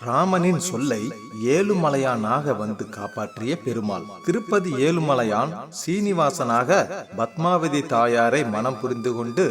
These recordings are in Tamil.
ராமனின் சொல்லை ஏழுமலையானாக வந்து காப்பாற்றிய பெருமாள். திருப்பதி ஏழுமலையான் சீனிவாசனாக பத்மாவதி தாயாரை மனம் புரிந்து கொண்டு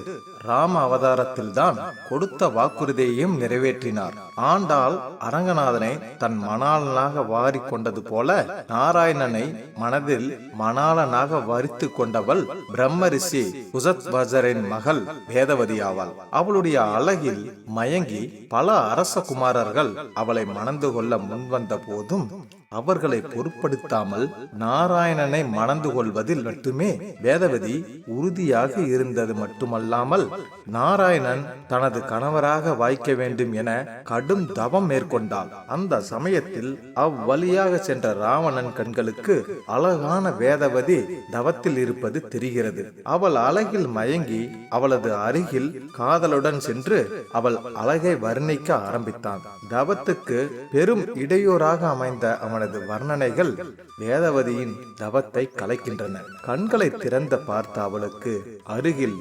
ராம அவதாரத்தில்தான் கொடுத்த வாக்குறுதியையும் நிறைவேற்றினார். ஆண்டாள் அரங்கநாதனை தன் மணாளனாக வாரி கொண்டது போல நாராயணனை மனதில் மணாளனாக வரித்து கொண்டவள் பிரம்மரிஷி குசத்வஜரின் மகள் வேதவதி ஆவாள் அவளுடைய அழகில் மயங்கி பல அரச குமாரர்கள் அவளை மணந்து கொள்ள முன்வந்த போதும் அவர்களை பொருட்படுத்தாமல் நாராயணனை மணந்து கொள்வதில் மட்டுமே வேதவதி உறுதியாக இருந்தது மட்டுமல்லாமல் நாராயணன் தனது கணவராக வாய்க்க வேண்டும் என கடும் தவம் மேற்கொண்டாள் அந்த சமயத்தில் அவ்வழியாக சென்ற ராவணன் கண்களுக்கு அழகான வேதவதி தவத்தில் இருப்பது தெரிகிறது. அவள் அழகில் மயங்கி அவளது அருகில் காதலுடன் சென்று அவள் அழகை வர்ணிக்க ஆரம்பித்தான். தவத்துக்கு பெரும் இடையூறாக அமைந்த அவனது வர்ணனைகள் வேதவதியின் தவத்தை கலைக்கின்றன. கண்களை திறந்த பார்த்த அவளுக்கு அருகில்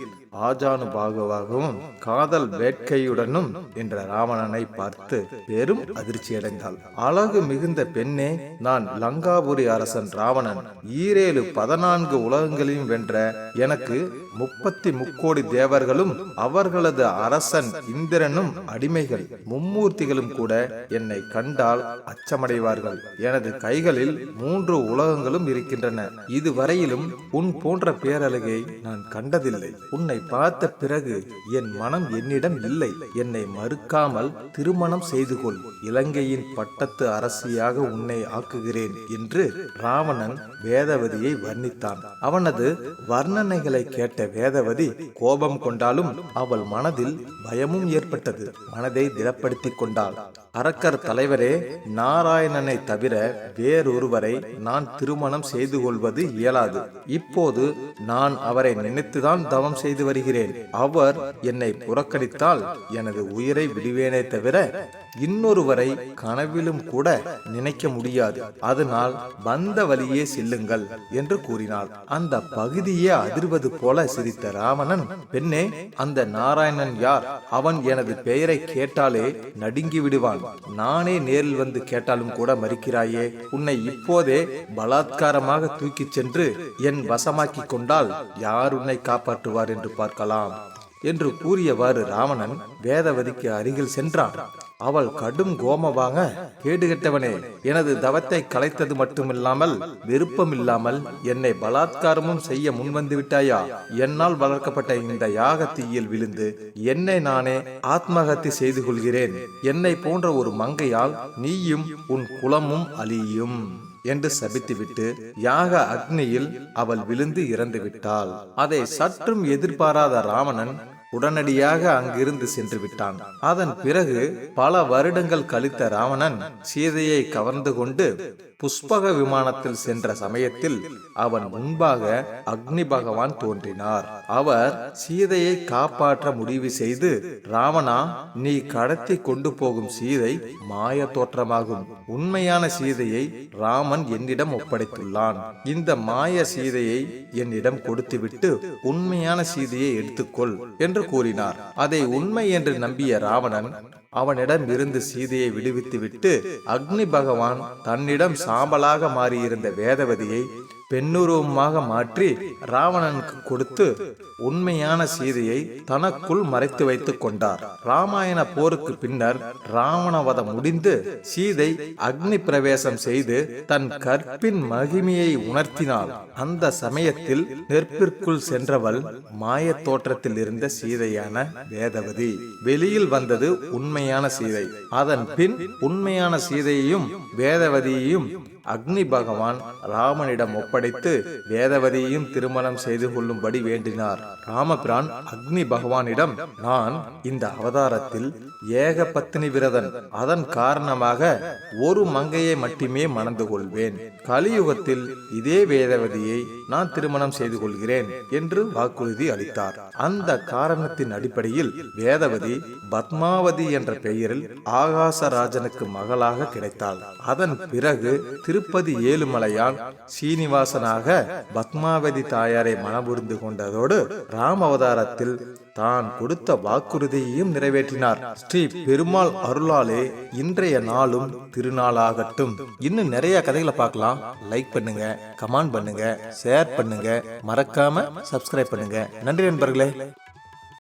ஆஜானுபாகுவாகவும் காதல் வேட்கையுடனும் என்ற ராவணனை பார்த்து பெரும் அதிர்ச்சியடைந்தாள் அழகு மிகுந்த பெண்ணே நான் லங்காபுரி அரசன் ராவணன். ஈரேழு பதினான்கு உலகங்களையும் வென்ற எனக்கு முப்பத்தி முக்கோடி தேவர்களும் அவர்களது அரசன் இந்திரனும் அடிமைகள் மும்மூர்த்திகளும் கூட என்னை கண்டால் அச்சமடைவார்கள். எனது கைகளில் மூன்று உலகங்களும் இருக்கின்றன. இதுவரையிலும் உன் போன்ற பேரழகை நான் கண்டதில்லை. உன்னை பார்த்த பிறகு என் மனம் என்னிடம் இல்லை. என்னை மறுக்காமல் திருமணம் செய்து கொள். இலங்கையின் பட்டத்து அரசியாக உன்னை ஆக்குகிறேன் என்று ராவணன் வேதவதியை வர்ணித்தான். அவனது வர்ணனைகளை கேட்ட வேதவதி கோபம் கொண்டாலும் அவள் மனதில் பயமும் ஏற்பட்டது. மனதை திடப்படுத்திக் கொண்டாள். அரக்கர் தலைவரே நாராயணனை தவிர வேறொருவரை நான் திருமணம் செய்து கொள்வது இயலாது. இப்போது நான் அவரை நினைத்துதான் தவம் செய்து வருகிறேன். அவர் என்னை புறக்கணித்தால் எனது உயிரை விடுவேனே தவிர இன்னொருவரை கனவிலும் கூட நினைக்க முடியாது. அதனால் வந்த வழியே செல்லுங்கள் என்று கூறினாள். அந்த பகுதியே அதிர்வது போல சிரித்த ராவணன் பெண்ணே அந்த நாராயணன் யார்? அவன் எனது பெயரை கேட்டாலே நடுங்கி விடுவான். நானே நேரில் வந்து கேட்டாலும் கூட மறுக்கிறாயே. உன்னை இப்போதே பலாத்காரமாக தூக்கிச் சென்று என் வசமாக்கிக் கொண்டால் யார் உன்னை காப்பாற்றுவார்? என்று பார்க்கலாம் என்று கூறியவாறு ராவணன் வேதவதிக்கு அருகில் சென்றான். அவள் கடும் கோமவாங்க கேடுகட்டவனே எனது தவத்தை கலைத்தது மட்டுமில்லாமல் விருப்பமில்லாமல் என்னை பலாத்காரமும் செய்ய முன்வந்து விட்டாயா என்னால் வளர்க்கப்பட்ட இந்த யாகத்தீயில் விழுந்து என்னை நானே ஆத்மகத்தி செய்து கொள்கிறேன். என்னை போன்ற ஒரு மங்கையால் நீயும் உன் குலமும் அழியும். என்று சபித்துவிட்டு யாக அக்னியில் அவள் விழுந்து இறந்து விட்டாள் அதை சற்றும் எதிர்பாராத ராவணன் உடனடியாக அங்கிருந்து சென்று விட்டான். அதன் பிறகு பல வருடங்கள் கழித்த ராவணன் சீதையை கவர்ந்து கொண்டு புஷ்பக விமானத்தில் சென்ற சமயத்தில் அவன் முன்பாக அக்னி பகவான் தோன்றினார். அவர் சீதையை காப்பாற்ற முடிவு செய்து ராவணா நீ கடத்தி கொண்டு போகும் சீதை மாய தோற்றமாகும். உண்மையான சீதையை ராமன் என்னிடம் ஒப்படைத்துள்ளான். இந்த மாய சீதையை என்னிடம் கொடுத்துவிட்டு உண்மையான சீதையை எடுத்துக்கொள் என்று கூறினார். அதை உண்மை என்று நம்பிய ராவணன் அவனிடம் இருந்து சீதையை விடுவித்துவிட்டு அக்னி பகவான் தன்னிடம் சாம்பலாக மாறியிருந்த வேதவதியை பெண்ணுருவமாக மாற்றி ராவணனுக்கு கொடுத்து உண்மையான சீதையை தனக்குள் மறைத்து வைத்துக் கொண்டார். ராமாயண போருக்கு பின்னர் ராவணவதம் முடிந்து சீதை அக்னி பிரவேசம் செய்து தன் கற்பின் மகிமையை உணர்த்தினாள். அந்த சமயத்தில் நெற்பிற்குள் சென்றவள் மாய தோற்றத்தில் இருந்த சீதையான வேதவதி. வெளியில் வந்தது உண்மையான சீதை. அதன் பின் உண்மையான சீதையையும் வேதவதியையும் அக்னி பகவான் ராமனிடம் ஒப்படைத்து வேதவதியையும் திருமணம் செய்து கொள்ளும்படி வேண்டினார். ராமபிரான் அக்னி பகவானிடம் நான் இந்த அவதாரத்தில் ஏக பத்தினி விரதன். அதன் காரணமாக ஒரு மங்கையை மட்டுமே மணந்து கொள்வேன். கலியுகத்தில் இதே வேதவதியை நான் திருமணம் செய்து கொள்கிறேன் என்று வாக்குறுதி அளித்தார். அந்த காரணத்தின் அடிப்படையில் வேதவதி பத்மாவதி என்ற பெயரில் ஆகாசராஜனுக்கு மகளாக கிடைத்தாள். அதன் பிறகு திருப்பதி ஏழுமலையான் சீனிவாசனாக பத்மாவதி தாயாரை மனபுரிந்து கொண்டதோடு ராம அவதாரத்தில் தான் கொடுத்த வாக்குறுதியையும் நிறைவேற்றினார். ஸ்ரீ பெருமாள் அருளாலே இன்றைய நாளும் திருநாளாகட்டும். இன்னும் நிறைய கதைகளை பார்க்கலாம். லைக் பண்ணுங்க கமெண்ட் பண்ணுங்க ஷேர் பண்ணுங்க. மறக்காம சப்ஸ்கிரைப் பண்ணுங்க. நன்றி நண்பர்களே.